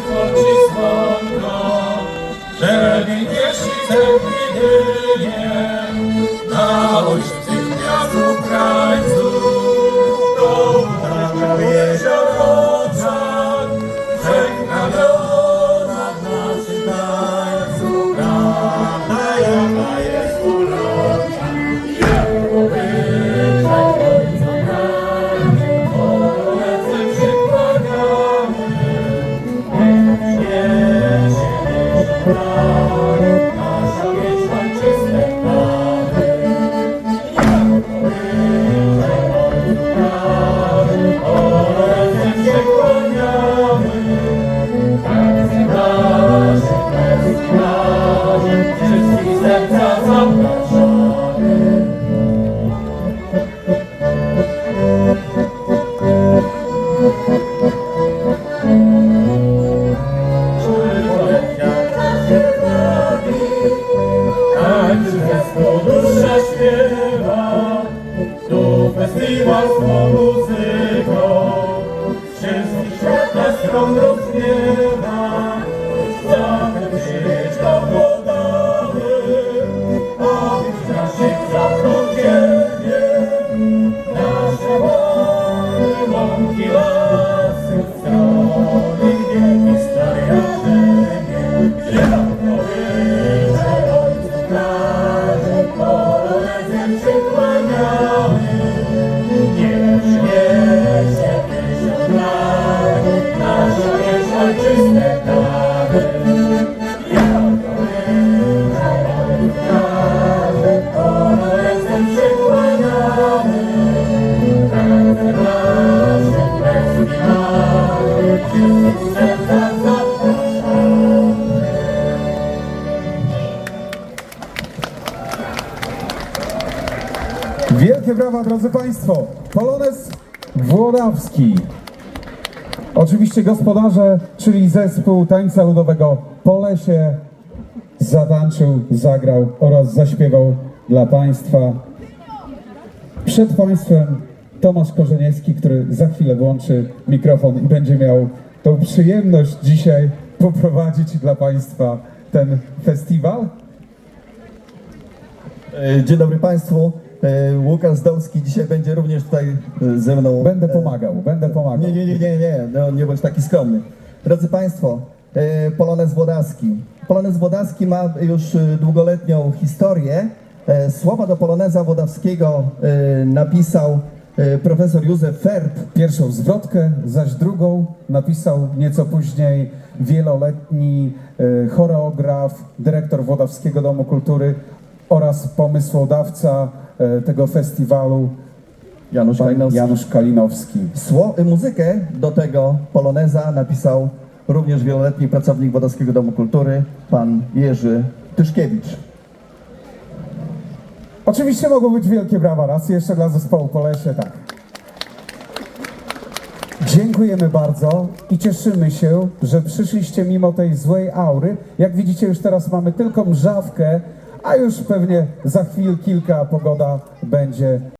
oczy słonko, że winkiesznicę widynie, na ojczyzny festiwal z muzyką, wszystkich świata stron rozgniewa, Wielkie brawa, drodzy Państwo! Polonez Włodawski. Oczywiście gospodarze, czyli zespół tańca ludowego Polesie zatańczył, zagrał oraz zaśpiewał dla Państwa. Przed Państwem Tomasz Korzeniewski, który za chwilę włączy mikrofon i będzie miał tą przyjemność dzisiaj poprowadzić dla Państwa ten festiwal. E, Dzień dobry Państwu. E, Łukasz Zdolski dzisiaj będzie również tutaj e, ze mną. Będę E, pomagał, będę pomagał. Nie, nie, nie, nie, nie, no, nie bądź taki skromny. Drodzy Państwo, Polonez Włodarski. Polonez Włodarski ma już długoletnią historię. Słowa do Poloneza Włodawskiego e, napisał profesor Józef Ferb. Pierwszą zwrotkę, zaś drugą napisał nieco później wieloletni choreograf, dyrektor Włodawskiego Domu Kultury oraz pomysłodawca tego festiwalu Janusz pan Kalinowski. Janusz Kalinowski. Sło, y, muzykę do tego poloneza napisał również wieloletni pracownik Wodowskiego Domu Kultury, pan Jerzy Tyszkiewicz. Oczywiście mogą być wielkie brawa, raz jeszcze dla zespołu Polesie, tak. Dziękujemy bardzo i cieszymy się, że przyszliście mimo tej złej aury. Jak widzicie, już teraz mamy tylko mrzawkę, a już pewnie za chwil kilka pogoda będzie